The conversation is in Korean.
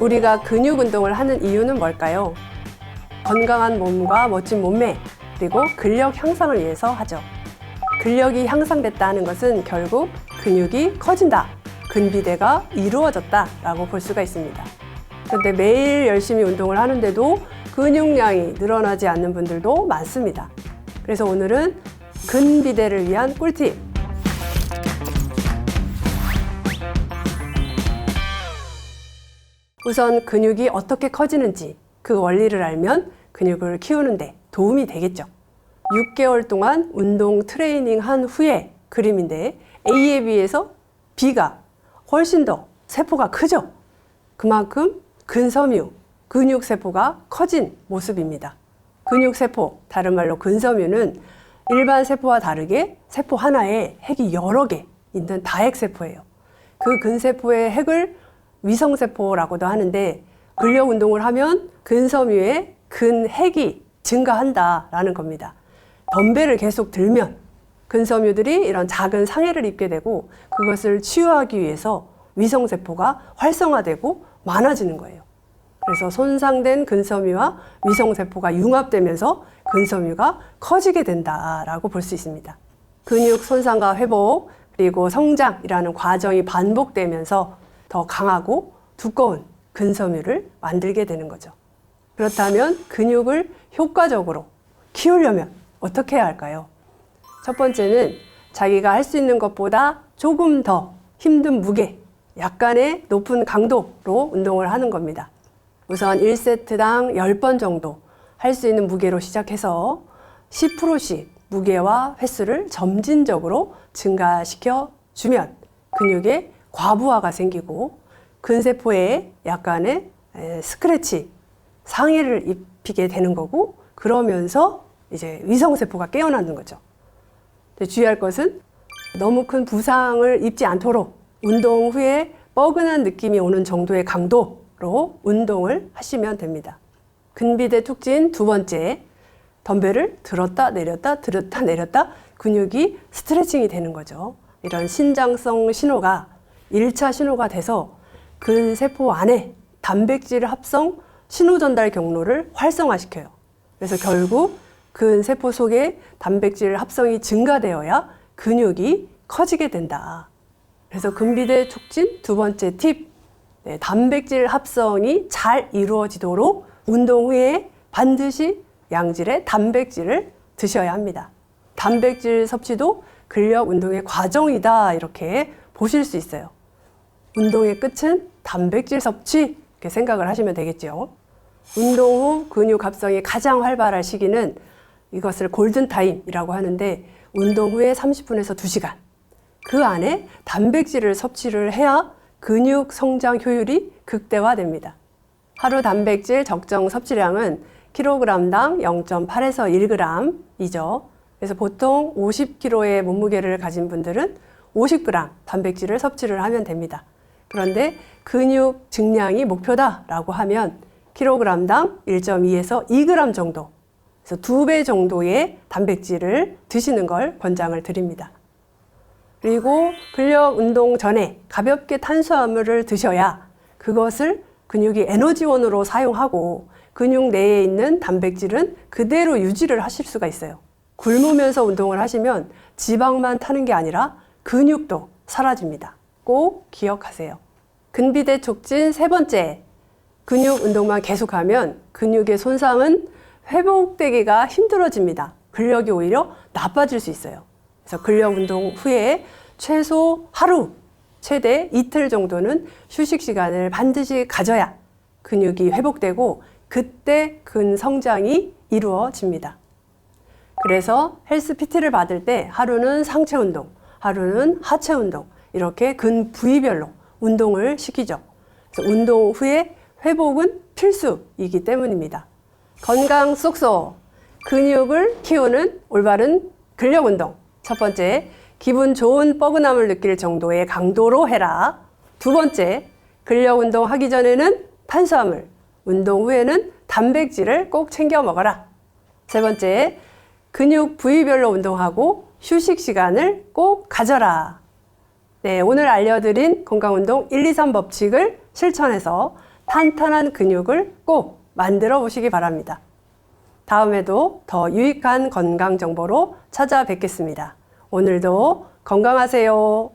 우리가 근육 운동을 하는 이유는 뭘까요? 건강한 몸과 멋진 몸매, 그리고 근력 향상을 위해서 하죠. 근력이 향상됐다는 것은 결국 근육이 커진다, 근비대가 이루어졌다 라고 볼 수가 있습니다. 그런데 매일 열심히 운동을 하는데도 근육량이 늘어나지 않는 분들도 많습니다. 그래서 오늘은 근비대를 위한 꿀팁 우선 근육이 어떻게 커지는지 그 원리를 알면 근육을 키우는데 도움이 되겠죠. 6개월 동안 운동 트레이닝 한 후에 그림인데 A에 비해서 B가 훨씬 더 세포가 크죠. 그만큼 근섬유, 근육세포가 커진 모습입니다. 근육세포, 다른 말로 근섬유는 일반 세포와 다르게 세포 하나에 핵이 여러 개 있는 다핵세포예요. 그 근세포의 핵을 위성세포라고도 하는데 근력 운동을 하면 근섬유의 근핵이 증가한다라는 겁니다. 덤벨을 계속 들면 근섬유들이 이런 작은 상해를 입게 되고 그것을 치유하기 위해서 위성세포가 활성화되고 많아지는 거예요. 그래서 손상된 근섬유와 위성세포가 융합되면서 근섬유가 커지게 된다라고 볼 수 있습니다. 근육 손상과 회복 그리고 성장이라는 과정이 반복되면서 더 강하고 두꺼운 근섬유를 만들게 되는 거죠. 그렇다면 근육을 효과적으로 키우려면 어떻게 해야 할까요? 첫 번째는 자기가 할 수 있는 것보다 조금 더 힘든 무게, 약간의 높은 강도로 운동을 하는 겁니다. 우선 1세트당 10번 정도 할 수 있는 무게로 시작해서 10%씩 무게와 횟수를 점진적으로 증가시켜 주면 근육에 과부하가 생기고 근세포에 약간의 스크래치, 상해를 입히게 되는 거고 그러면서 이제 위성세포가 깨어나는 거죠. 주의할 것은 너무 큰 부상을 입지 않도록 운동 후에 뻐근한 느낌이 오는 정도의 강도로 운동을 하시면 됩니다. 근비대 툭진 두 번째, 덤벨을 들었다 내렸다 들었다 내렸다 근육이 스트레칭이 되는 거죠. 이런 신장성 신호가 1차 신호가 돼서 근세포 안에 단백질 합성 신호 전달 경로를 활성화시켜요. 그래서 결국 근세포 속에 단백질 합성이 증가되어야 근육이 커지게 된다. 그래서 근비대 촉진 두 번째 팁. 네, 단백질 합성이 잘 이루어지도록 운동 후에 반드시 양질의 단백질을 드셔야 합니다. 단백질 섭취도 근력 운동의 과정이다. 이렇게 보실 수 있어요. 운동의 끝은 단백질 섭취 이렇게 생각을 하시면 되겠죠. 운동 후 근육 합성이 가장 활발할 시기는 이것을 골든타임이라고 하는데 운동 후에 30분에서 2시간 그 안에 단백질을 섭취를 해야 근육 성장 효율이 극대화됩니다. 하루 단백질 적정 섭취량은 킬로그램당 0.8에서 1g이죠. 그래서 보통 50kg의 몸무게를 가진 분들은 50g 단백질을 섭취를 하면 됩니다. 그런데 근육 증량이 목표다라고 하면 킬로그램당 1.2에서 2g 정도, 그래서 두 배 정도의 단백질을 드시는 걸 권장을 드립니다. 그리고 근력 운동 전에 가볍게 탄수화물을 드셔야 그것을 근육이 에너지원으로 사용하고 근육 내에 있는 단백질은 그대로 유지를 하실 수가 있어요. 굶으면서 운동을 하시면 지방만 타는 게 아니라 근육도 사라집니다. 꼭 기억하세요. 근비대 촉진 세 번째. 근육 운동만 계속하면 근육의 손상은 회복되기가 힘들어집니다. 근력이 오히려 나빠질 수 있어요. 그래서 근력 운동 후에 최소 하루, 최대 이틀 정도는 휴식 시간을 반드시 가져야 근육이 회복되고 그때 근 성장이 이루어집니다. 그래서 헬스 PT를 받을 때 하루는 상체 운동, 하루는 하체 운동, 이렇게 근 부위별로 운동을 시키죠. 그래서 운동 후에 회복은 필수이기 때문입니다. 건강 쏙쏙 근육을 키우는 올바른 근력 운동. 첫 번째, 기분 좋은 뻐근함을 느낄 정도의 강도로 해라. 두 번째, 근력 운동 하기 전에는 탄수화물, 운동 후에는 단백질을 꼭 챙겨 먹어라. 세 번째, 근육 부위별로 운동하고 휴식 시간을 꼭 가져라. 네, 오늘 알려드린 건강운동 1, 2, 3 법칙을 실천해서 탄탄한 근육을 꼭 만들어 보시기 바랍니다. 다음에도 더 유익한 건강 정보로 찾아뵙겠습니다. 오늘도 건강하세요.